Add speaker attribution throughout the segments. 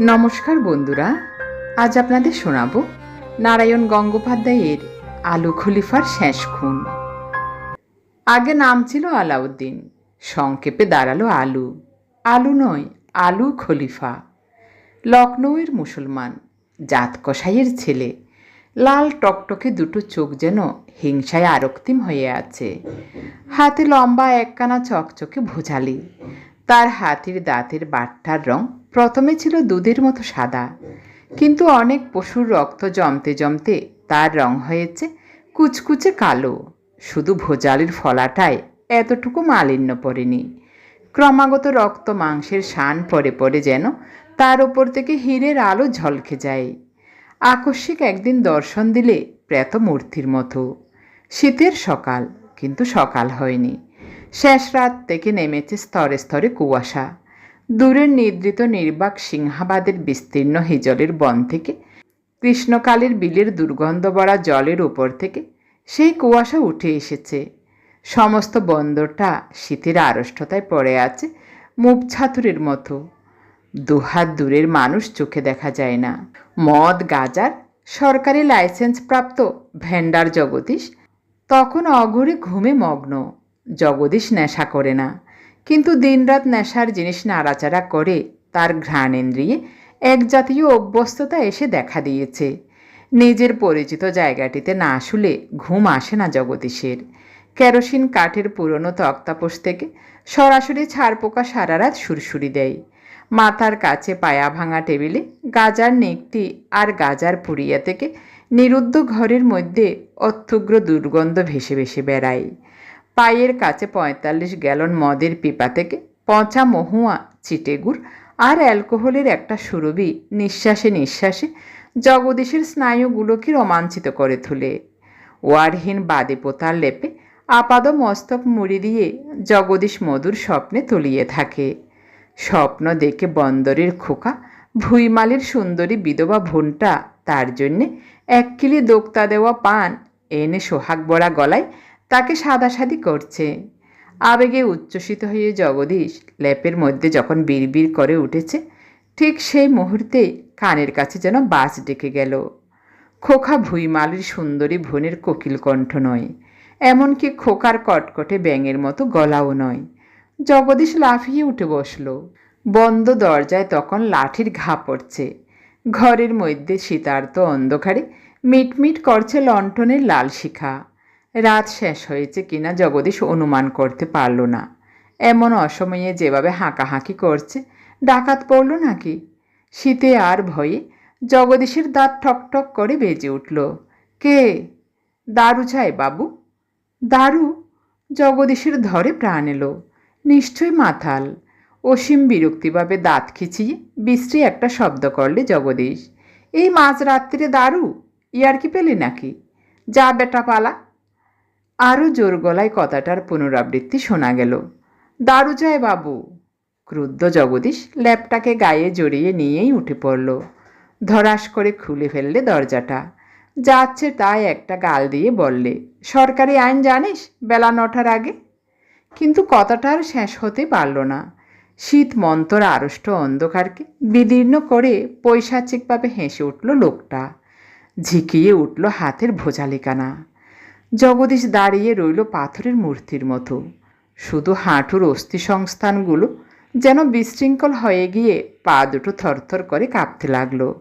Speaker 1: নমস্কার বন্ধুরা, আজ আপনাদের শোনাব নারায়ণ গঙ্গোপাধ্যায়ের আলু খলিফার শেষ খুন। আগে নাম ছিল আলাউদ্দিন, সংক্ষেপে দাঁড়াল আলু। আলু নয়, আলু খলিফা। লখনৌয়ের মুসলমান জাত কসাইয়ের ছেলে। লাল টকটকে দুটো চোখ যেন হিংসায় আরক্তিম হয়ে আছে। হাতে লম্বা একখানা চকচকে ভোজালি। তার হাতির দাঁতের বাট্টার রং প্রথমে ছিল দুধের মতো সাদা, কিন্তু অনেক পশুর রক্ত জমতে জমতে তার রং হয়েছে কুচকুচে কালো। শুধু ভোজালির ফলাটায় এতটুকু মালিন্য পড়েনি। ক্রমাগত রক্ত মাংসের শান পরে পরে যেন তার ওপর থেকে হীরের আলো ঝলকে যায়। আকস্মিক একদিন দর্শন দিলে প্রেত মূর্তির মতো। শীতের সকাল, কিন্তু সকাল হয়নি। শেষ রাত থেকে নেমেছে স্তরে স্তরে কুয়াশা। দূরের নিদ্রিত নির্বাক সিংহাবাদের বিস্তীর্ণ হিজলের বন থেকে, কৃষ্ণকালের বিলের দুর্গন্ধ বড়া জলের উপর থেকে সেই কুয়াশা উঠে এসেছে। সমস্ত বন্দরটা শীতের আড়ষ্টতায় পড়ে আছে মুখ ছাতুরের মতো। দুহাত দূরের মানুষ চোখে দেখা যায় না। মদ, গাজার সরকারি লাইসেন্স প্রাপ্ত ভেন্ডার জগদীশ তখন অঘরে ঘুমে মগ্ন। জগদীশ নেশা করে না। কিন্তু দিনরাত নেশার জিনিস নাড়াচাড়া করে, তার ঘ্রাণেন্দ্রিয়ে এক জাতীয় অভ্যস্ততা এসে দেখা দিয়েছে। নিজের পরিচিত জায়গাটিতে না আসলে ঘুম আসে না জগদীশের। কেরোসিন কাঠের পুরনো তক্তাপোষ থেকে সরাসরি ছাড়পোকা সারা রাত সুরসুরি দেয়। মাথার কাছে পায়া ভাঙা টেবিলে গাজার নেকটি আর গাজার পুড়িয়া থেকে নিরুদ্ধ ঘরের মধ্যে অত্যুগ্র দুর্গন্ধ ভেসে ভেসে বেড়ায়। পায়ের কাছে পঁয়তাল্লিশ গ্যালন মদের পিপা থেকে পচা মহুয়া চিটেগুড় আর অ্যালকোহলের একটা সুরবি নিঃশ্বাসে নিঃশ্বাসে জগদীশের স্নায়ুগুলোকে রোমাঞ্চিত করে তোলে। ওয়ারহীন বাদে পোতার লেপে আপাদ মস্তক মুড়ি দিয়ে জগদীশ মধুর স্বপ্নে তলিয়ে থাকে। স্বপ্ন দেখে বন্দরের খোকা, ভুইমালির সুন্দরী বিধবা ভুনটা তার জন্যে এক কিলি দোক্তা দেওয়া পান এনে সোহাগ বড়া গলায় তাকে সাদাসাদি করছে। আবেগে উচ্ছ্বসিত হয়ে জগদীশ ল্যাপের মধ্যে যখন বিড়বিড় করে উঠেছে, ঠিক সেই মুহূর্তে কানের কাছে যেন বাস ডেকে গেল। খোকা ভুইমালির সুন্দরী ভনের কোকিল কণ্ঠ নয়, এমনকি খোকার কটকটে ব্যাঙের মতো গলাও নয়। জগদীশ লাফিয়ে উঠে বসল। বন্ধ দরজায় তখন লাঠির ঘা পড়ছে। ঘরের মধ্যে শীতার্ত অন্ধকারে মিটমিট করছে লণ্ঠনের লাল শিখা। রাত শেষ হয়েছে কিনা জগদীশ অনুমান করতে পারল না। এমন অসময়ে যেভাবে হাঁকাহাঁকি করছে, ডাকাত পড়ল নাকি? শীতে আর ভয়ে জগদীশের দাঁত ঠকঠক করে বেজে উঠল। কে? দারু চাই বাবু। দারু? জগদীশের ধরে প্রাণ এলো। নিশ্চয় মাথাল অসীম বিরক্তিভাবে দাঁত খিচিয়ে বিশ্রী একটা শব্দ করলে জগদীশ। এই মাঝরাত্রিরে দারু? ইয়ার কি পেলি নাকি? যা বেটা পালা। আরও জোর গলায় কথাটার পুনরাবৃত্তি শোনা গেল। দারু যায় বাবু। ক্রুদ্ধ জগদীশ ল্যাপটাকে গায়ে জড়িয়ে নিয়েই উঠে পড়ল। ধরাস করে খুলে ফেললে দরজাটা। যাচ্ছে তাই একটা গাল দিয়ে বললে, সরকারি আইন জানিস, বেলা নটার আগে? কিন্তু কথাটা আর শেষ হতে পারল না। শীত মন্তর আড়ষ্ট অন্ধকারকে বিদীর্ণ করে পৈশাচিকভাবে হেসে উঠল লোকটা। ঝিকিয়ে উঠল হাতের ভোজালিকানা। জগদীশ দাঁড়িয়ে রইল পাথরের মূর্তির মতো। শুধু হাঁটুর অস্থি সংস্থানগুলো যেন বিশৃঙ্খল হয়ে গিয়ে পা দুটো থরথর করে কাঁপতে লাগল।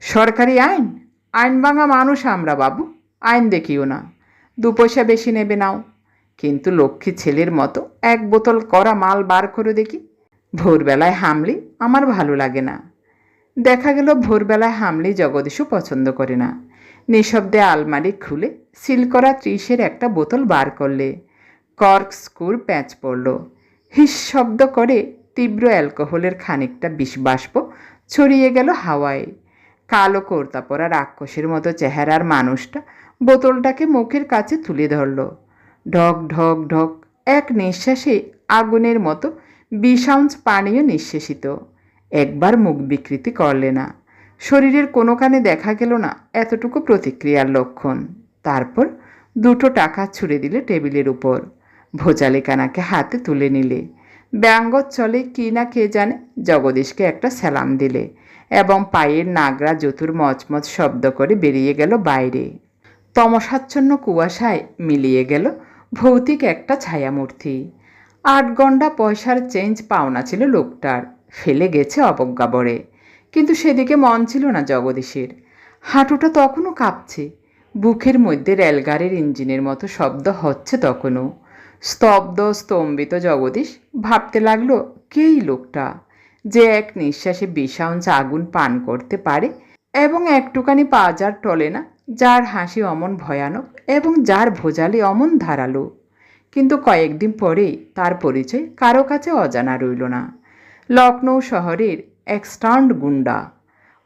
Speaker 1: সরকারি আইন? আইন ভাঙা মানুষ আমরা বাবু, আইন দেখিও না। দু পয়সা বেশি নেবে নাও। কিন্তু লক্ষ্মী ছেলের মতো এক বোতল করা মাল বার করে দেখি। ভোরবেলায় হামলি আমার ভালো লাগে না। দেখা গেল ভোরবেলায় হামলি জগদীশও পছন্দ করে না। নিঃশব্দে আলমারি খুলে সিল করা ত্রিশের একটা বোতল বার করলে। কর্ক স্কুর প্যাঁচ পড়ল। হিস শব্দ করে তীব্র অ্যালকোহলের খানিকটা বিষবাষ্প ছড়িয়ে গেল হাওয়ায়। কালো কর্তা পরা রাক্ষসের মতো চেহারার মানুষটা বোতলটাকে মুখের কাছে তুলে ধরল। ঢক ঢক ঢক, এক নিঃশ্বাসে আগুনের মতো বিষাউন্স পানীয় নিঃশেষিত। একবার মুখ বিকৃতি করলে না। শরীরের কোনো কানে দেখা গেল না এতটুকু প্রতিক্রিয়ার লক্ষণ। তারপর দুটো টাকা ছুড়ে দিলে টেবিলের উপর। ভোজালিকানাকে হাতে তুলে নিলে। ব্যঙ্গ চলে কি না কে জানে জগদীশকে একটা সালাম দিলে এবং পায়ের নাগরা জতুর মচমচ শব্দ করে বেরিয়ে গেল বাইরে। তমসাচ্ছন্ন কুয়াশায় মিলিয়ে গেল ভৌতিক একটা ছায়ামূর্তি। আট গন্ডা পয়সার চেঞ্জ পাওনা ছিল লোকটার। ফেলে গেছে অবজ্ঞাবরে কিন্তু সেদিকে মন ছিল না জগদীশের। হাঁটুটা তখনও কাঁপছে। বুকের মধ্যে রেলগাড়ির ইঞ্জিনের মতো শব্দ হচ্ছে তখনও। স্তব্ধ, স্তম্ভিত জগদীশ ভাবতে লাগল, কেই লোকটা? যে এক নিঃশ্বাসে বিষাংশ আগুন পান করতে পারে এবং একটুখানি পা যার টলে না, যার হাসি অমন ভয়ানক এবং যার ভোজালি অমন ধারালো। কিন্তু কয়েকদিন পরেই তার পরিচয় কারও কাছে অজানা রইল না। লখনৌ শহরের এক স্টান্ড গুন্ডা।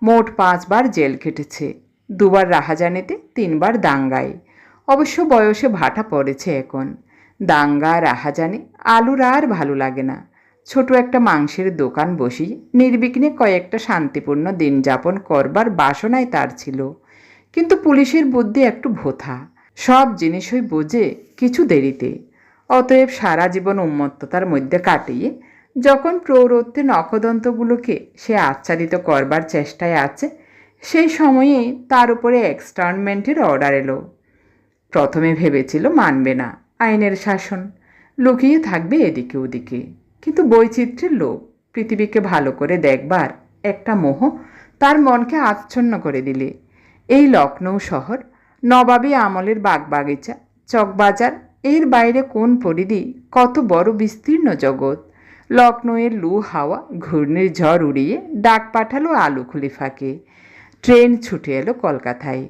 Speaker 1: মোট পাঁচবার জেল কেটেছে দুবার রাহাজানিতে, তিনবার দাঙ্গায়। অবশ্য বয়সে ভাটা পড়েছে এখন। দাঙ্গা, রাহাজানি আলুর আর ভালো লাগে না। ছোট একটা মাংসের দোকান বসিয়ে নির্বিঘ্নে কয়েকটা শান্তিপূর্ণ দিন যাপন করবার বাসনায় তার ছিল। কিন্তু পুলিশের বুদ্ধি একটু ভোথা। সব জিনিসই বোঝে কিছু দেরিতে। অতএব সারা জীবন উন্মত্ততার মধ্যে কাটিয়ে যখন প্রৌরত্বে নখদন্তগুলোকে সে আচ্ছাদিত করবার চেষ্টায় আছে, সেই সময়ে তার উপরে এক্সটার্নমেন্টের অর্ডার এলো। প্রথমে ভেবেছিল মানবে না আইনের শাসন, লুকিয়ে থাকবে এদিকে ওদিকে। কিন্তু বৈচিত্র্যের লোক পৃথিবীকে ভালো করে দেখবার একটা মোহ তার মনকে আচ্ছন্ন করে দিলে। এই লখনৌ শহর, নবাবী আমলের বাগবাগিচা, চকবাজার, এর বাইরে কোন পরিধি কত বড় বিস্তীর্ণ জগৎ? লখনৌয়ের লু হাওয়া ঘূর্ণির ঝড় উড়িয়ে ডাক পাঠালো আলু খলিফাকে। ট্রেন ছুটে এলো কলকাতায়।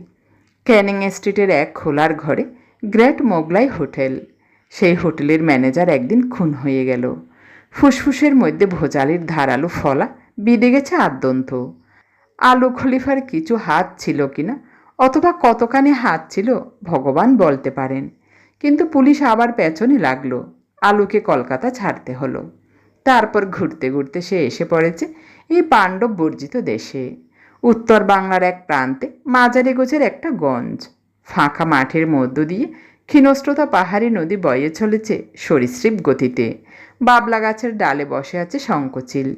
Speaker 1: ক্যানিং স্ট্রিটের এক খোলার ঘরে গ্রেট মোগলাই হোটেল। সেই হোটেলের ম্যানেজার একদিন খুন হয়ে গেল। ফুসফুসের মধ্যে ভোজালির ধারালো ফলা বিদে গেছে আদ্যন্ত। আলু খলিফার কিছু হাত ছিল কিনা অথবা কতখানি হাত ছিল ভগবান বলতে পারেন। কিন্তু পুলিশ আবার পেছনে লাগল। আলুকে কলকাতা ছাড়তে হলো। তারপর ঘুরতে ঘুরতে সে এসে পড়েছে এই পাণ্ডব বর্জিত দেশে। উত্তর বাংলার এক প্রান্তে মাঝারি গোছের একটা গঞ্জ। ফাঁকা মাঠের মধ্য দিয়ে ক্ষীণস্রোতা পাহাড়ি নদী বয়ে চলেছে সরীসৃপ গতিতে। বাবলা গাছের ডালে বসে আছে শঙ্কচিল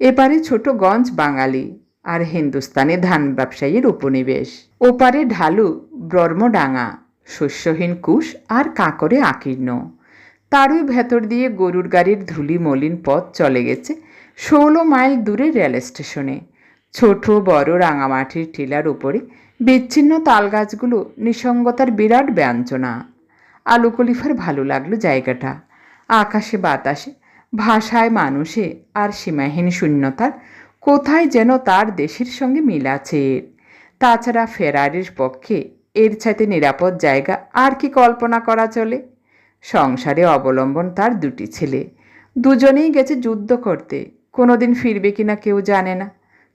Speaker 1: এপারে ছোট গঞ্জ বাঙালি আর হিন্দুস্তানে ধান ব্যবসায়ীর উপনিবেশ। ওপারে ঢালু, ব্রহ্মডাঙা, শস্যহীন কুশ আর কাকরে আকীর্ণ। তারই ভেতর দিয়ে গরুর গাড়ির ধুলি মলিন পথ চলে গেছে ষোলো মাইল দূরে রেল স্টেশনে। ছোট, বড় রাঙামাটির টিলার উপরে বিচ্ছিন্ন তালগাছগুলো নিসঙ্গতার বিরাট ব্যঞ্জনা। আলু কলিফার ভালো লাগল জায়গাটা। আকাশে বাতাসে, ভাষায় মানুষে আর সীমাহীন শূন্যতার কোথায় যেন তার দেশের সঙ্গে মিল আছে। তাছাড়া ফেরারির পক্ষে এর চাইতে নিরাপদ জায়গা আর কি কল্পনা করা চলে? সংসারে অবলম্বন তার দুটি ছেলে। দুজনেই গেছে যুদ্ধ করতে। কোনোদিন ফিরবে কিনা কেউ জানে না।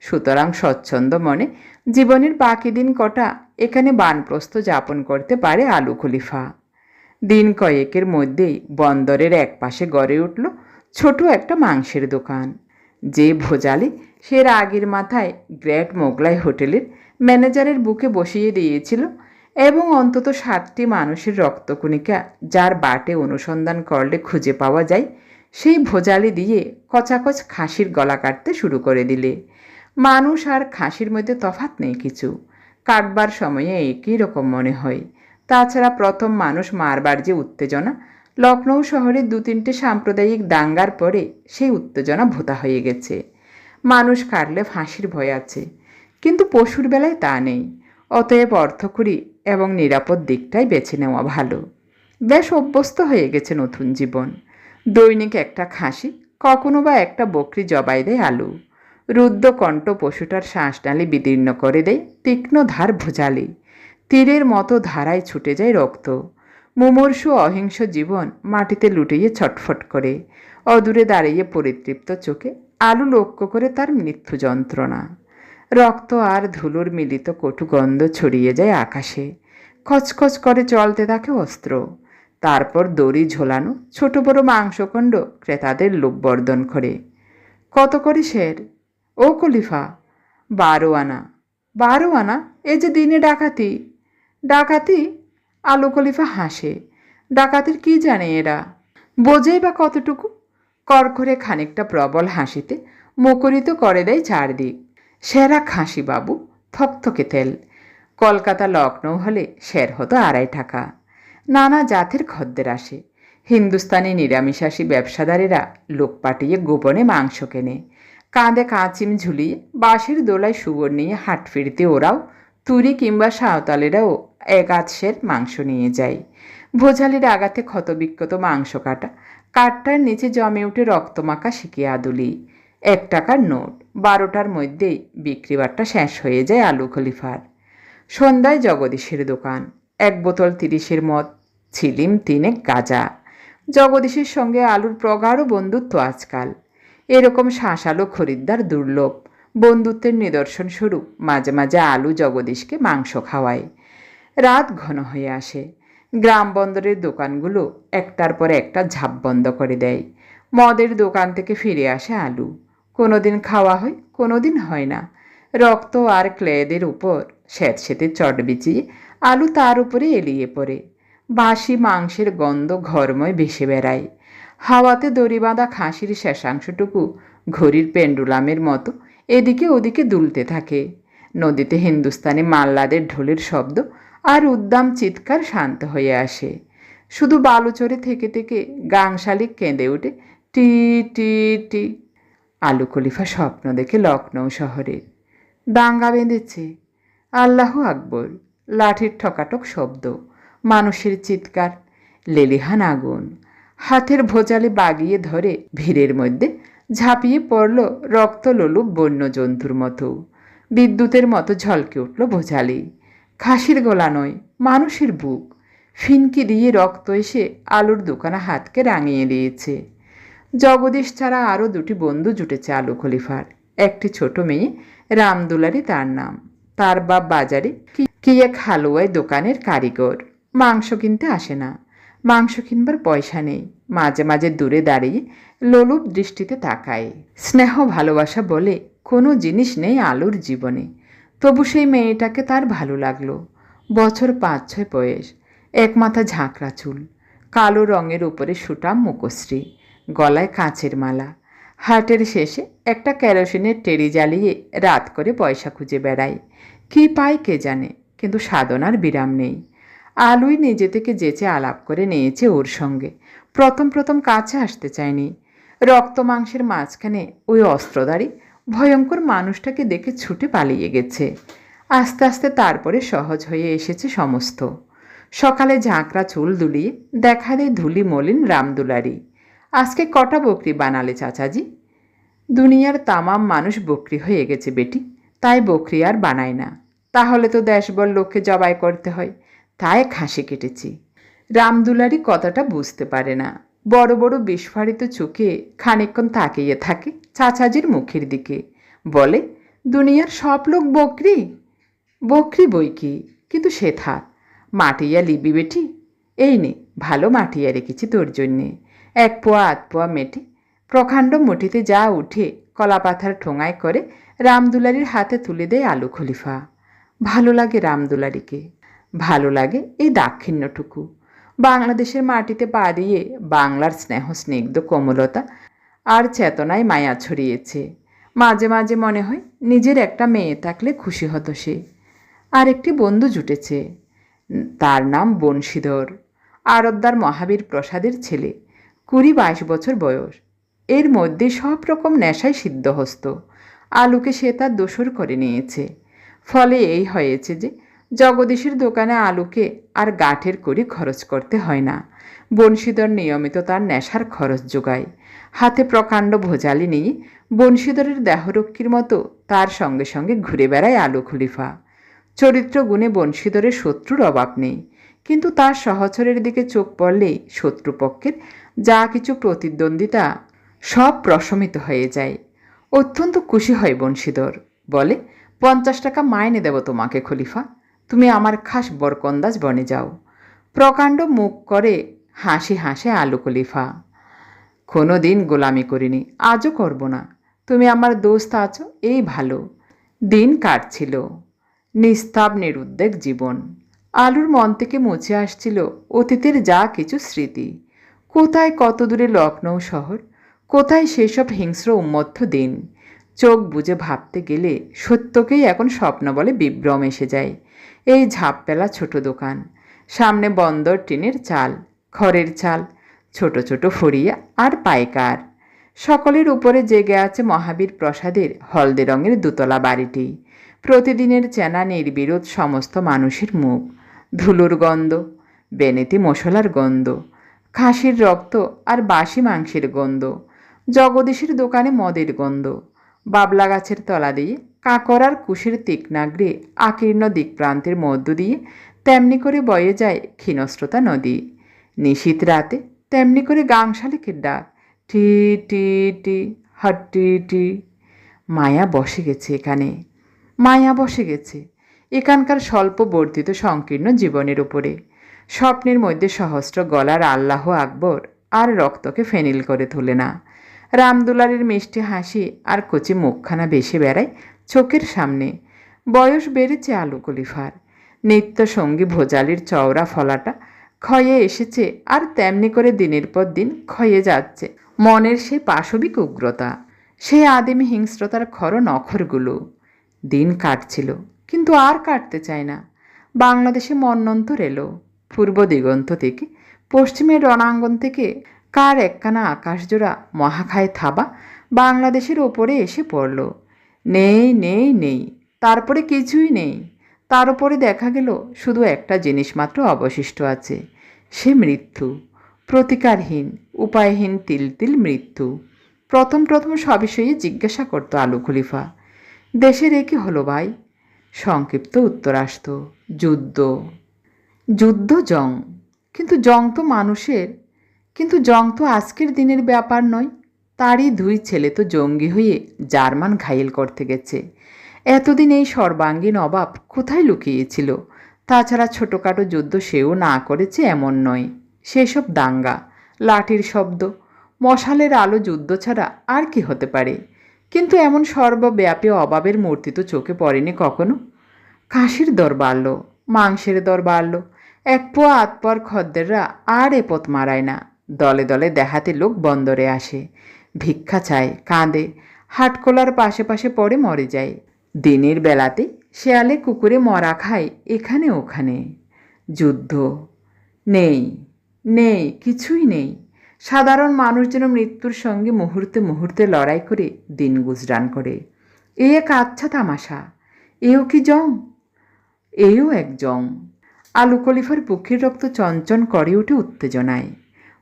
Speaker 1: সুতরাং স্বচ্ছন্দ মনে জীবনের বাকি দিন কটা এখানে বানপ্রস্থ যাপন করতে পারে আলু খলিফা। দিন কয়েকের মধ্যেই বন্দরের এক পাশে গড়ে উঠল ছোট একটা মাংসের দোকান। যে ভোজালি সে রাগের মাথায় গ্রেট মোগলাই হোটেলের ম্যানেজারের বুকে বসিয়ে দিয়েছিল এবং অন্তত সাতটি মানুষের রক্তকণিকা যার বাটে অনুসন্ধান করলে খুঁজে পাওয়া যায়, সেই ভোজালি দিয়ে কচাকচ খাসির গলা কাটতে শুরু করে দিলে। মানুষ আর খাসির মধ্যে তফাৎ নেই কিছু। কাটবার সময়ে একই রকম মনে হয়। তাছাড়া প্রথম মানুষ মারবার যে উত্তেজনা লখনৌ শহরে দু তিনটে সাম্প্রদায়িক দাঙ্গার পরে সেই উত্তেজনা ভোতা হয়ে গেছে। মানুষ কাটলে ফাঁসির ভয় আছে। কিন্তু পশুর বেলায় তা নেই। অতএব অর্থকরী এবং নিরাপদ দিকটাই বেছে নেওয়া ভালো। বেশ অভ্যস্ত হয়ে গেছে নতুন জীবন। দৈনিক একটা খাসি, কখনো বা একটা বকরি জবাই দেয় আলু। রুদ্র কণ্ঠ পশুটার শ্বাসনালী বিদীর্ণ করে দেয়, তীক্ষ্ণ ধার ভোজালি। তীরের মতো ধারায় ছুটে যায় রক্ত। মুমূর্ষু অহিংস জীবন মাটিতে লুটিয়ে ছটফট করে। অদূরে দাঁড়িয়ে পরিতৃপ্ত চোখে আলু লক্ষ্য করে তার মৃত্যু যন্ত্রণা। রক্ত আর ধুলোর মিলিত কটু গন্ধ ছড়িয়ে যায় আকাশে। খচখচ করে চলতে থাকে অস্ত্র। তারপর দড়ি ঝোলানো ছোট বড় মাংসখণ্ড ক্রেতাদের লোকবর্ধন করে। কত করে শের? ও কলিফা বারো আনা। বারো আনা? এ যে দিনে ডাকাতি? ডাকাতি? আলু কলিফা হাসে। ডাকাতির কি জানে এরা? বোঝেই বা কতটুকু? করখরে খানিকটা প্রবল হাসিতে মুখরিত করে দেয় চারদিক। সেরা খাসি বাবু, থকথকে তেল। কলকাতা লখনৌ হলে শের হতো আড়াই টাকা। নানা জাতের খদ্দের আসে। হিন্দুস্তানি নিরামিষাসী ব্যবসাদারেরা লোক পাঠিয়ে গোপনে মাংস কেনে। কাঁধে কাঁচিম ঝুলিয়ে বাঁশের দোলায় শুয়োর নিয়ে হাট ফিরতে ওরাও তুরি কিংবা সাঁওতালেরাও এক আধ সের মাংস নিয়ে যায়। ভোজালির আগাতে ক্ষতবিক্ষত মাংস কাটা, কাঠটার নিচে জমে উঠে রক্তমাখা শিখে আদুলি। এক টাকার নোট। বারোটার মধ্যেই বিক্রিবারটা শেষ হয়ে যায় আলু খলিফার। সন্ধ্যায় জগদীশের দোকান। এক বোতল তিরিশের মদ, ছিলিম তিনেক গাজা। জগদীশের সঙ্গে আলুর প্রগাঢ় বন্ধুত্ব আজকাল। এরকম শাঁসালো খরিদ্দার দুর্লভ। বন্ধুত্বের নিদর্শন স্বরূপ মাঝে মাঝে আলু জগদীশকে মাংস খাওয়ায়। রাত ঘন হয়ে আসে। গ্রাম বন্দরের দোকানগুলো একটার পর একটা ঝাঁপ বন্ধ করে দেয়। মদের দোকান থেকে ফিরে আসে আলু। কোনো দিন খাওয়া হয় কোনো দিন হয় না। রক্ত আর ক্লেদের উপর স্যাঁতস্যাঁতে চট বিছিয়ে আলু তার উপরে এলিয়ে পড়ে। বাসি মাংসের গন্ধ ঘরময় ভেসে বেড়ায়। হাওয়াতে দড়ি বাঁধা খাসির শেষাংশটুকু ঘড়ির পেন্ডুলামের মতো এদিকে ওদিকে দুলতে থাকে। নদীতে হিন্দুস্তানি মাল্লাদের ঢোলের শব্দ আর উদ্দাম চিৎকার শান্ত হয়ে আসে। শুধু বালুচরে থেকে থেকে গাংশালিক কেঁদে ওঠে টি টি টি আলু খলিফা স্বপ্ন দেখে লখনৌ শহরের। দাঙ্গা বেঁধেছে। আল্লাহ আকবর, লাঠির ঠকাটক শব্দ, মানুষের চিৎকার, লেলিহান আগুন। হাতের ভোজালে বাগিয়ে ধরে ভিড়ের মধ্যে ঝাঁপিয়ে পড়ল রক্তলোলুপ বন্য জন্তুর মতো। বিদ্যুতের মতো ঝলকে উঠল ভোজালি। খাসির গলা নয়, মানুষের বুক। ফিনকি দিয়ে রক্ত এসে আলুর দোকানে হাতকে রাঙিয়ে দিয়েছে। জগদীশ ছাড়া আরও দুটি বন্ধু জুটেছে আলু খলিফার। একটি ছোট মেয়ে, রামদুলারি তার নাম। তার বাপ বাজারে কি- এক হালুয়াই দোকানের কারিগর। মাংস কিনতে আসে না। মাংস কিনবার পয়সা নেই। মাঝে মাঝে দূরে দাঁড়িয়ে লোলুপ দৃষ্টিতে তাকায়। স্নেহ ভালোবাসা বলে কোনো জিনিস নেই আলুর জীবনে। তবু সেই মেয়েটাকে তার ভালো লাগল। বছর পাঁচ ছয় বয়স। এক মাথা ঝাঁকড়া চুল। কালো রঙের উপরে সুটাম মুখশ্রী। গলায় কাঁচের মালা। হাটের শেষে একটা কেরোসিনের টেরি জ্বালিয়ে রাত করে পয়সা খুঁজে বেড়ায়। কী পায় কে জানে, কিন্তু সাধনার বিরাম নেই। আলুই নিজে থেকে যেচে আলাপ করে নিয়েছে ওর সঙ্গে। প্রথম প্রথম কাছে আসতে চায়নি। রক্ত মাংসের মাঝখানে ওই অস্ত্রধারী ভয়ঙ্কর মানুষটাকে দেখে ছুটে পালিয়ে গেছে। আস্তে আস্তে তারপরে সহজ হয়ে এসেছে সমস্ত। সকালে ঝাঁকড়া চুল দুলিয়ে দেখা দেয় ধুলি মলিন রামদুলারি। আজকে কটা বকরি বানালে, চাচাজি? দুনিয়ার তামাম মানুষ বকরি হয়ে গেছে বেটি। তাই বকরি আর বানায় না। তাহলে তো দেশবল লোককে জবাই করতে হয়। তাই খাসি কেটেছি। রামদুলারি কথাটা বুঝতে পারে না। বড় বড় বিস্ফারিত চোখে খানিকক্ষণ তাকিয়ে থাকে চাচাজির মুখের দিকে। বলে, দুনিয়ার সব লোক বকরি? বকরি বই কি? কিন্তু সে থাক। মাটিয়া লিবি বেটি? এই নে, ভালো মাটিয়া রেখেছি তোর জন্যে। এক পোয়া আধ পোয়া মেটে প্রকাণ্ড মুঠিতে যা উঠে কলাপাথার ঠোঙায় করে রামদুলারির হাতে তুলে দেয় আলু খলিফা। ভালো লাগে রামদুলারিকে, ভালো লাগে এই দাক্ষিণ্যটুকু। বাংলাদেশের মাটিতে পা দিয়ে বাংলার স্নেহ স্নিগ্ধ কোমলতা আর চেতনায় মায়া ছড়িয়েছে। মাঝে মাঝে মনে হয় নিজের একটা মেয়ে থাকলে খুশি হতো সে। আর একটি বন্ধু জুটেছে, তার নাম বংশীধর আরদ্দার মহাবীর প্রসাদের ছেলে। কুড়ি বাইশ বছর বয়স। এর মধ্যে সব রকম নেশায় সিদ্ধহস্ত। আলুকে সে তার দোসর করে নিয়েছে। ফলে এই হয়েছে যে, জগদীশের দোকানে আলুকে আর গাঠের করি খরচ করতে হয় না। বংশীধর নিয়মিত তার নেশার খরচ যোগায়। হাতে প্রকাণ্ড ভোজালি নিয়ে বংশীধরের দেহরক্ষীর মতো তার সঙ্গে সঙ্গে ঘুরে বেড়ায় আলু খলিফা। চরিত্র গুণে বংশীধরের শত্রুর অভাব নেই। কিন্তু তার সহচরের দিকে চোখ পড়লেই শত্রুপক্ষের যা কিছু প্রতিদ্বন্দ্বিতা সব প্রশমিত হয়ে যায়। অত্যন্ত খুশি হয় বংশীধর। বলে, পঞ্চাশ টাকা মাইনে দেব তোমাকে, খলিফা। তুমি আমার খাস বরকন্দাজ বনে যাও। প্রকাণ্ড মুখ করে হাসি হাসে আলু খলিফা। কোনো দিন গোলামি করিনি, আজও করব না। তুমি আমার দোস্ত আছো এই ভালো। দিন কাটছিল, নিস্তাব নিরুদ্বেগ জীবন। আলুর মন থেকে মুছে আসছিল অতীতের যা কিছু স্মৃতি। কোথায় কত দূরে লখনৌ শহর? কোথায় সেসব হিংস্র উন্মত্ত দিন? চোখ বুজে ভাবতে গেলে সত্যকেই এখন স্বপ্ন বলে বিভ্রম এসে যায়। এই ঝাপপেলা ছোট দোকান, সামনে বন্দর টিনের চাল, খড়ের চাল, ছোট ছোট ফড়িয়া আর পাইকার। সকলের উপরে জেগে আছে মহাবীর প্রসাদের হলদে রঙের দোতলা বাড়িটি। প্রতিদিনের চেনা নির্বিরোধ সমস্ত মানুষের মুখ, ধুলোর গন্ধ, বেনেতি মশলার গন্ধ খাসির রক্ত আর বাসি মাংসের গন্ধ, জগদীশের দোকানে মদের গন্ধ, বাবলা গাছের তলা দিয়ে কাকর আর কুশের তীক্ষ্ণাগ্রে আকীর্ণ দিকপ্রান্তের মধ্য দিয়ে তেমনি করে বয়ে যায় ক্ষীণস্রোতা নদী। নিশীত রাতে তেমনি করে গাংশালিকের ডাক, টি টি টি হাট্টি টি মায়া বসে গেছে এখানে, মায়া বসে গেছে। এখানকার স্বল্প বর্ধিত সংকীর্ণ জীবনের উপরে। স্বপ্নের মধ্যে সহস্র গলার আল্লাহ আকবর আর রক্তকে ফেনিল করে তোলে না। রামদুলারের মিষ্টি হাসি আর কচি মুখখানা বেশি বেড়ায় চোখের সামনে। বয়স বেড়েছে আলু কলিফার নিত্য সঙ্গী ভোজালির চওড়া ফলাটা ক্ষয়ে এসেছে আর তেমনি করে দিনের পর দিন ক্ষয়ে যাচ্ছে মনের সে পাশবিক উগ্রতা। সেই আদিম হিংস্রতার খর নখরগুলো। দিন কাটছিল, কিন্তু আর কাটতে চায় না। বাংলাদেশে মন্নন্তর এলো। পূর্ব দিগন্ত থেকে পশ্চিমের রণাঙ্গন থেকে কার একখানা আকাশজোড়া মহাখায় থাবা বাংলাদেশের ওপরে এসে পড়ল। নেই নেই নেই, তারপরে কিছুই নেই। তার উপরে দেখা গেল শুধু একটা জিনিস মাত্র অবশিষ্ট আছে, সে মৃত্যু। প্রতিকারহীন, উপায়হীন তিল তিল মৃত্যু। প্রথম প্রথম সবিষয়ে জিজ্ঞাসা করতো আলু খলিফা। দেশের এ কি হলো ভাই? সংক্ষিপ্ত উত্তর আসত, যুদ্ধ। যুদ্ধ জং। কিন্তু জং তো মানুষের। কিন্তু জং তো আজকের দিনের ব্যাপার নয়। তারই দুই ছেলে তো জঙ্গি হয়ে জার্মান ঘায়েল করতে গেছে। এতদিন এই সর্বাঙ্গীন অভাব কোথায় লুকিয়েছিল? তাছাড়া ছোটোখাটো যুদ্ধ সেও না করেছে এমন নয়। সেসব দাঙ্গা, লাঠির শব্দ, মশালের আলো যুদ্ধ ছাড়া আর কি হতে পারে? কিন্তু এমন সর্বব্যাপী অভাবের মূর্তি তো চোখে পড়েনি কখনো? কাশির দর বাড়ল, মাংসের দর বাড়ল এক পোয়া আত পর খদ্দেররা আর এপথ মারায় না। দলে দলে দেখাতে লোক বন্দরে আসে। ভিক্ষা চায়, কাঁদে। হাটকোলার পাশে পাশে পড়ে মরে যায়। দিনের বেলাতে শেয়ালে কুকুরে মরা খায় এখানে ওখানে। যুদ্ধ। নেই নেই, কিছুই নেই। সাধারণ মানুষ যেন মৃত্যুর সঙ্গে মুহূর্তে মুহূর্তে লড়াই করে দিন গুজরান করে। এ এক আচ্ছা তামাশা। এও কি জং? এও এক জং। আলু খলিফার বুকের রক্ত চঞ্চন করে উঠে উত্তেজনায়।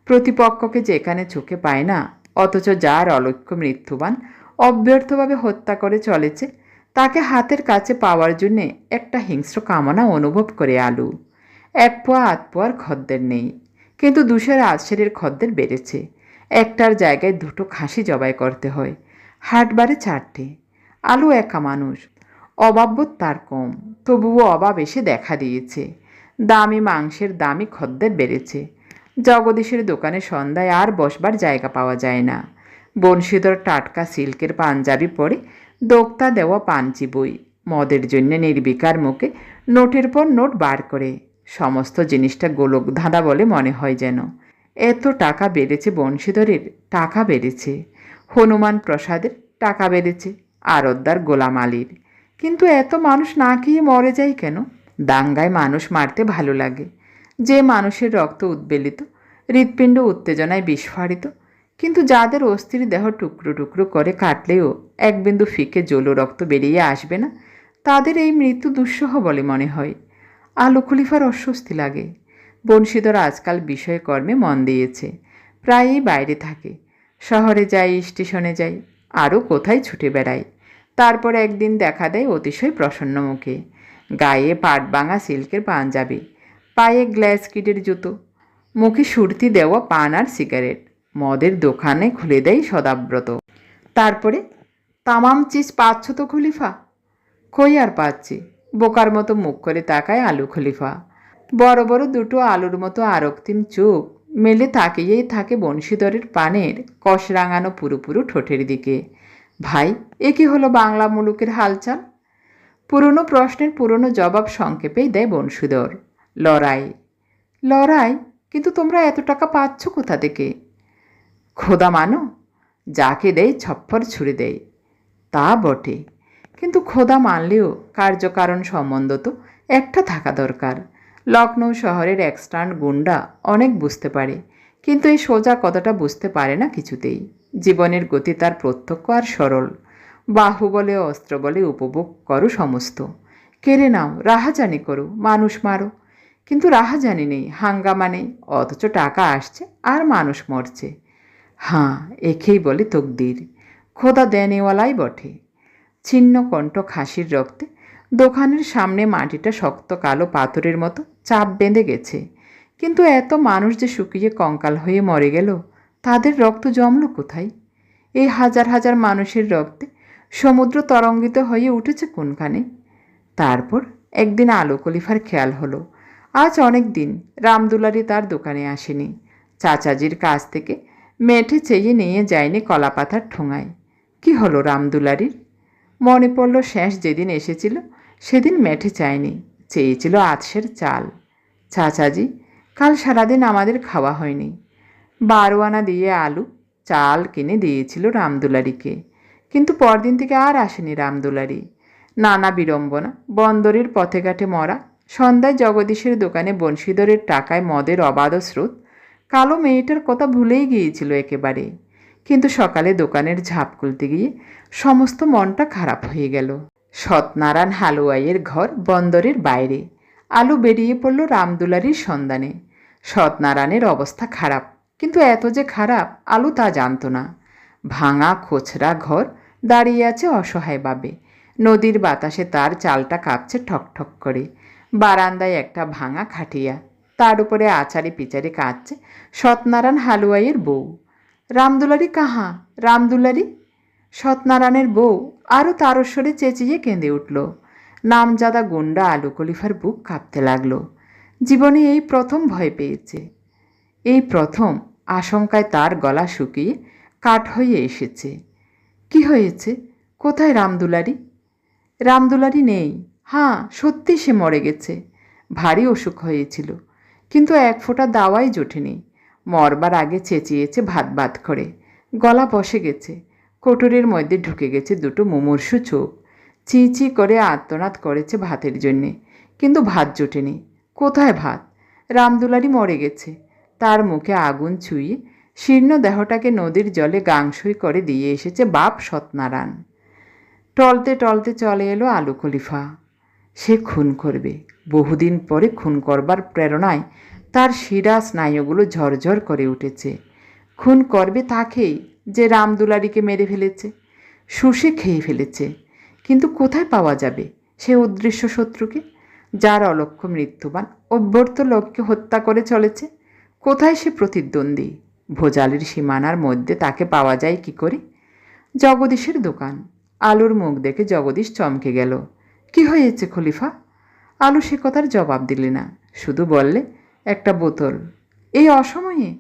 Speaker 1: প্রতিপক্ষকে যেখানে চোখে পায় না, অথচ যার অলক্ষ্য মৃত্যুবান, অব্যর্থভাবে হত্যা করে চলেছে, তাকে হাতের কাছে পাওয়ার জন্যে একটা হিংস্র কামনা অনুভব করে আলু। এক পোয়া আধ পোয়ার খদ্দের নেই, কিন্তু দুশের আশেরের খদ্দের বেড়েছে। একটার জায়গায় দুটো খাসি জবাই করতে হয়, হাটবারে চারটে। আলু একা মানুষ অভাববোধ তার কম, তবুও অভাব এসে দেখা দিয়েছে। দামি মাংসের দামি খদ্দের বেড়েছে। জগদীশের দোকানে সন্ধ্যায় আর বসবার জায়গা পাওয়া যায় না। বংশীধর টাটকা সিল্কের পাঞ্জাবি পরে দোক্তা দেওয়া পাঞ্চি বই, মদের জন্য নির্বিকার মুখে নোটের পর নোট বার করে। সমস্ত জিনিসটা গোলক ধাঁধা বলে মনে হয় যেন। এত টাকা বেড়েছে বংশীধরের টাকা বেড়েছে। হনুমান প্রসাদের টাকা বেড়েছে আরদ্দার গোলাম কিন্তু এত মানুষ না খেয়ে মরে যায় কেন? দাঙ্গায় মানুষ মারতে ভালো লাগে। যে মানুষের রক্ত উদ্বেলিত, হৃৎপিণ্ড উত্তেজনায় বিস্ফারিত, কিন্তু যাদের অস্থির দেহ টুকরো টুকরো করে কাটলেও এক বিন্দু ফিকে জলো রক্ত বেরিয়ে আসবে না, তাদের এই মৃত্যু দুঃসহ বলে মনে হয়। আলু খলিফার অস্বস্তি লাগে। বংশীধর আজকাল বিষয় কর্মে মন দিয়েছে, প্রায়ই বাইরে থাকে। শহরে যাই স্টেশনে যাই আরও কোথায় ছুটে বেড়ায়। তারপর একদিন দেখা দেয় অতিশয় প্রসন্ন মুখে। গায়ে পাটবাঙা সিল্কের পাঞ্জাবি, পায়ে গ্লাস কিটের জুতো, মুখে সুরতি দেওয়া পান আর সিগারেট, মদের দোকানে খুলে দেয় সদাব্রত। তারপরে, তামাম চিজ পাচ্ছ তো খলিফা? কই আর পাচ্ছি? বোকার মতো মুখ করে তাকায় আলু খলিফা। বড় বড় দুটো আলুর মতো আরক্তিম চোখ মেলে তাকিয়েই থাকে বংশীধরের পানের কষ রাঙানো পুরোপুরো ঠোঁটের দিকে। ভাই, এ কি হলো বাংলা মুলুকের হালচাল? পুরনো প্রশ্নের পুরনো জবাব সংক্ষেপেই দেয় বংশীধর লড়াই। লড়াই? কিন্তু তোমরা এত টাকা পাচ্ছ কোথা থেকে? খোদা মানো, যাকে দেয় ছপ্পর ছুড়ে দেয়। তা বটে। কিন্তু খোদা মানলেও কার্যকারণ সম্বন্ধ তো একটা থাকা দরকার। লখনৌ শহরের এক্সটার্ন গুন্ডা অনেক বুঝতে পারে, কিন্তু এই সোজা কতটা বুঝতে পারে না কিছুতেই। জীবনের গতি তার প্রত্যক্ষ আর সরল। বাহু বলে অস্ত্র বলে উপভোগ করো সমস্ত। কেড়ে নাও, রাহাজানি করো, মানুষ মারো। কিন্তু রাহাজানি নেই, হাঙ্গামা নেই, অথচ টাকা আসছে আর মানুষ মরছে। হাঁ, একেই বলে তকদির। খোদা দেনেওয়ালাই বটে। ছিন্ন কণ্ঠ খাসির রক্তে দোকানের সামনে মাটিটা শক্ত কালো পাথরের মতো চাপ বেঁধে গেছে। কিন্তু এত মানুষ যে শুকিয়ে কঙ্কাল হয়ে মরে গেল, তাদের রক্ত জমল কোথায়? এই হাজার হাজার মানুষের রক্তে সমুদ্র তরঙ্গিত হয়ে উঠেছে কোনখানে? তারপর একদিন আলো কলিফার খেয়াল হলো। আজ অনেক দিন রামদুলারি তার দোকানে আসেনি। চাচাজির কাছ থেকে মেঠে চেয়ে নিয়ে যায়নি কলাপাতার ঠোঙায়। কি হলো রামদুলারির? মনে পড়ল শেষ যেদিন এসেছিল, সেদিন মেঠে চায়নি, চেয়েছিল আতসের চাল। চাচাজি, কাল সারাদিন আমাদের খাওয়া হয়নি। বারোয়ানা দিয়ে আলু, চাল কিনে দিয়েছিল রামদুলারিকে। কিন্তু পরদিন থেকে আর আসেনি রামদুলারি। নানা বিড়ম্বনা, বন্দরের পথে ঘাটে মরা, সন্ধ্যায় জগদীশের দোকানে বংশীধরের টাকায় মদের অবাধ স্রোত, কালো মেয়েটার কথা ভুলেই গিয়েছিল একেবারে। কিন্তু সকালে দোকানের ঝাঁপ খুলতে গিয়ে সমস্ত মনটা খারাপ হয়ে গেল। সৎনারায়ণ হালুয়াইয়ের ঘর বন্দরের বাইরে। আলু বেরিয়ে পড়ল রামদুলারির সন্ধানে। সৎনারায়ণের অবস্থা খারাপ, কিন্তু এত যে খারাপ, আলু তা জানত না। ভাঙা, খোচরা ঘর দাঁড়িয়ে আছে অসহায়ভাবে নদীর বাতাসে তার চালটা কাঁপছে ঠকঠক করে। বারান্দায় একটা ভাঙা খাটিয়া। তার উপরে আচারি পিচারি কাঁদছে সত্যনারায়ণ হালুয়াইয়ের বউ। রামদুলারি কাহা? রামদুলারি? সত্যনারায়ণের বউ। আরও তারস্বরে চেঁচিয়ে কেঁদে উঠল। নামজাদা গুন্ডা আলু কলিফার বুক কাঁপতে লাগল। জীবনে এই প্রথম ভয় পেয়েছে। এই প্রথম আশঙ্কায় তার গলা শুকিয়ে কাঠ হয়ে এসেছে। কি হয়েছে? কোথায় রামদুলারি? রামদুলারি নেই। হ্যাঁ সত্যি সে মরে গেছে। ভারী অসুখ হয়েছিল। কিন্তু এক ফোঁটা দাওয়াই জোটেনি। মরবার আগে চেঁচিয়েছে ভাত ভাত করে। গলা বসে গেছে। কোটরের মধ্যে ঢুকে গেছে দুটো মুমূর্ষু চোখ। চি চি করে আত্মনাদ করেছে ভাতের জন্যে। কিন্তু ভাত জোটেনি। কোথায় ভাত? রামদুলারি মরে গেছে। তার মুখে আগুন ছুঁয়ে শীর্ণ দেহটাকে নদীর জলে গাংসই করে দিয়ে এসেছে বাপ সত্যনারায়ণ। টলতে টলতে চলে এলো আলু খলিফা। সে খুন করবে। বহুদিন পরে খুন করবার প্রেরণায় তার শিরা স্নায়ুগুলো ঝরঝর করে উঠেছে। খুন করবে তাকেই যে রামদুলারিকে মেরে ফেলেছে। শুষে খেয়ে ফেলেছে। কিন্তু কোথায় পাওয়া যাবে সে অদৃশ্য শত্রুকে? যার অলক্ষ্য মৃত্যুবান অভ্যর্ত লোককে হত্যা করে চলেছে। কোথায় সে প্রতিদ্বন্দ্বী? ভোজালির সীমানার মধ্যে তাকে পাওয়া যায় কি করে? জগদীশের দোকান। আলুর মুখ দেখে জগদীশ চমকে গেল। কি হয়েছে খলিফা? আলু সে কথার জবাব দিলে না। শুধু বললে, একটা বোতল। এই অসময়ে?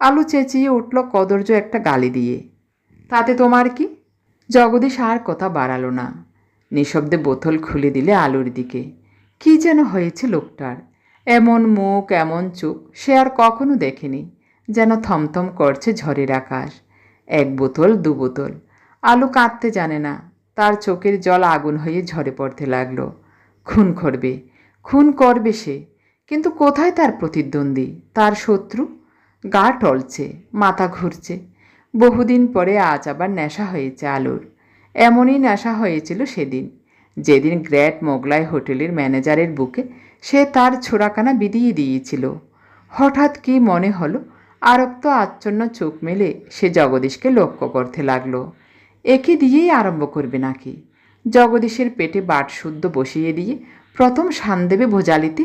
Speaker 1: আলু চেঁচিয়ে উঠল কদর্য একটা গালি দিয়ে। তাতে তোমার কি? জগদীশ আর কথা বাড়ালো না। নিঃশব্দে বোতল খুলে দিলে আলুর দিকে। কি যেন হয়েছে লোকটার? এমন মুখ, এমন চোখ, সে আর কখনো দেখেনি। যেন থমথম করছে ঝড়ের আকাশ। এক বোতল, দু বোতল। আলু কাঁদতে জানে না। তার চোখের জল আগুন হয়ে ঝরে পড়তে লাগল। খুন করবে। খুন করবে সে। কিন্তু কোথায় তার প্রতিদ্বন্দ্বী? তার শত্রু? গা টলছে, মাথা ঘুরছে। বহুদিন পরে আজ আবার নেশা হয়েছে আলুর। এমনই নেশা হয়েছিল সেদিন। যেদিন গ্র্যাট মোগলাই হোটেলের ম্যানেজারের বুকে সে তার ছোড়াকানা বিদিয়ে দিয়েছিল। হঠাৎ কি মনে হলো? আরক্ত আচ্ছন্ন চোখ মেলে সে জগদীশকে লক্ষ্য করতে লাগল। একে দিয়েই আরম্ভ করবে নাকি? জগদীশের পেটে বাট শুদ্ধ বসিয়ে দিয়ে প্রথম শান দেবে ভোজালিতে?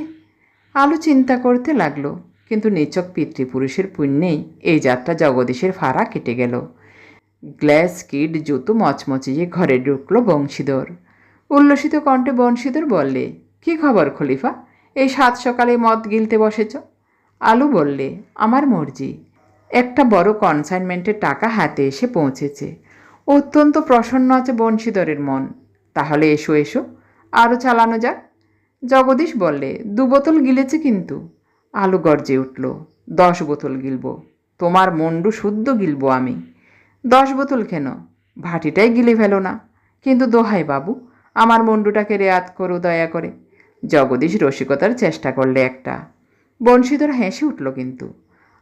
Speaker 1: আলো চিন্তা করতে লাগল, কিন্তু নিচক পিতৃপুরুষের পুণ্যেই এই যাত্রা জগদীশের ফাড়া কেটে গেল। গ্লাস কিড জুতো মচমচিয়ে ঘরে ঢুকলো বংশীধর। উল্লসিত কণ্ঠে বংশীধর বললে, কি খবর খলিফা? এই সাত সকালে মদ গিলতে বসেছ? আলু বললে, আমার মর্জি। একটা বড় কনসাইনমেন্টের টাকা হাতে এসে পৌঁছেছে। অত্যন্ত প্রসন্ন আছে বংশীধরের মন। তাহলে এসো এসো আরও চালানো যাক। জগদীশ বললে, দু বোতল গিলেছে কিন্তু। আলু গর্জে উঠল, দশ বোতল গিলব, তোমার মন্ডু শুদ্ধ গিলব আমি। দশ বোতল কেন? ভাটিটাই গিলে ফেলো না। কিন্তু দোহাই বাবু, আমার মুন্ডুটাকে রেয়াত করু দয়া করে। জগদীশ রসিকতার চেষ্টা করলে একটা বংশীধর হেসে উঠল কিন্তু।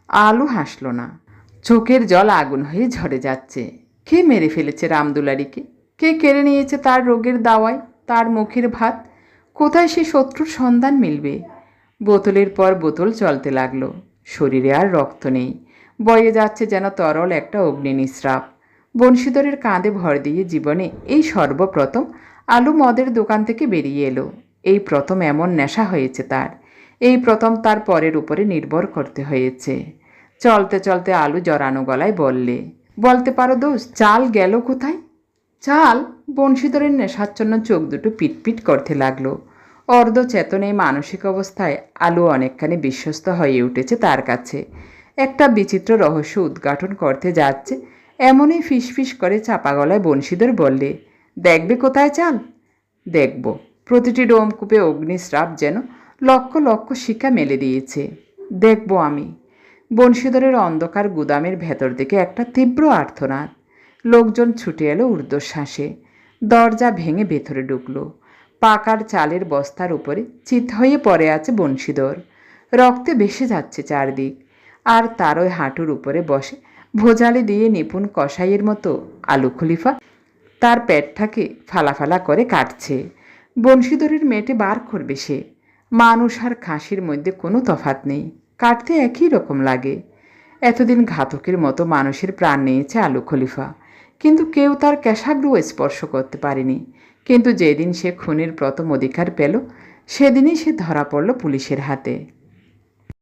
Speaker 1: আলু হাসল না। চোখের জল আগুন হয়ে ঝরে যাচ্ছে। কে মেরে ফেলেছে রামদুলারিকে? কে কেড়ে নিয়েছে তার রোগের দাওয়ায়, তার মুখের ভাত? কোথায় সে শত্রুর সন্ধান মিলবে? বোতলের পর বোতল চলতে লাগল। শরীরে আর রক্ত নেই। বয়ে যাচ্ছে যেন তরল একটা অগ্নি নিঃস্রাব বংশীধরের কাঁধে ভর দিয়ে জীবনে এই সর্বপ্রথম আলু মদের দোকান থেকে বেরিয়ে এলো। এই প্রথম এমন নেশা হয়েছে তার। এই প্রথম তার পরের উপরে নির্ভর করতে হয়েছে। চলতে চলতে আলু জড়ানো গলায় বললে, বলতে পারো দোষ চাল গেল কোথায়? চাল? বংশীধরের নেশাচ্ছন্ন চোখ দুটো পিটপিট করতে লাগল। অর্ধ চেতনে মানসিক অবস্থায় আলু অনেকখানি বিশ্বস্ত হয়ে উঠেছে তার কাছে। একটা বিচিত্র রহস্য উদ্ঘাটন করতে যাচ্ছে। এমনই ফিসফিস করে চাপা গলায় বংশীধর বললে, দেখবে কোথায় চাল? দেখব। প্রতিটি ডোমকূপে অগ্নিস্রাপ যেন লক্ষ লক্ষ শিকা মেলে দিয়েছে। দেখব আমি। বংশীধরের অন্ধকার গুদামের ভেতর দিকে একটা তীব্র আর্থনাদ লোকজন ছুটে এলো ঊর্ধ্বশ্বাসে। দরজা ভেঙে ভেতরে ঢুকলো। পাকার চালের বস্তার উপরে চিত হয়ে পড়ে আছে বংশীধর। রক্তে ভেসে যাচ্ছে চারদিক। আর তার ওই হাঁটুর উপরে বসে ভোজালি দিয়ে নিপুণ কষাইয়ের মতো আলু খলিফা তার পেটটাকে ফালাফালা করে কাটছে। বংশীধরের মেটে বার করবে সে। মানুষ আর খাসির মধ্যে কোনো তফাত নেই। কাটতে একই রকম লাগে। এতদিন ঘাতকের মতো মানুষের প্রাণ নিয়েছে আলু খলিফা। কিন্তু কেউ তার ক্যাশাগ্রহ স্পর্শ করতে পারেনি। কিন্তু যেদিন সে খুনের প্রথম অধিকার পেল, সেদিনই সে ধরা পড়ল পুলিশের হাতে।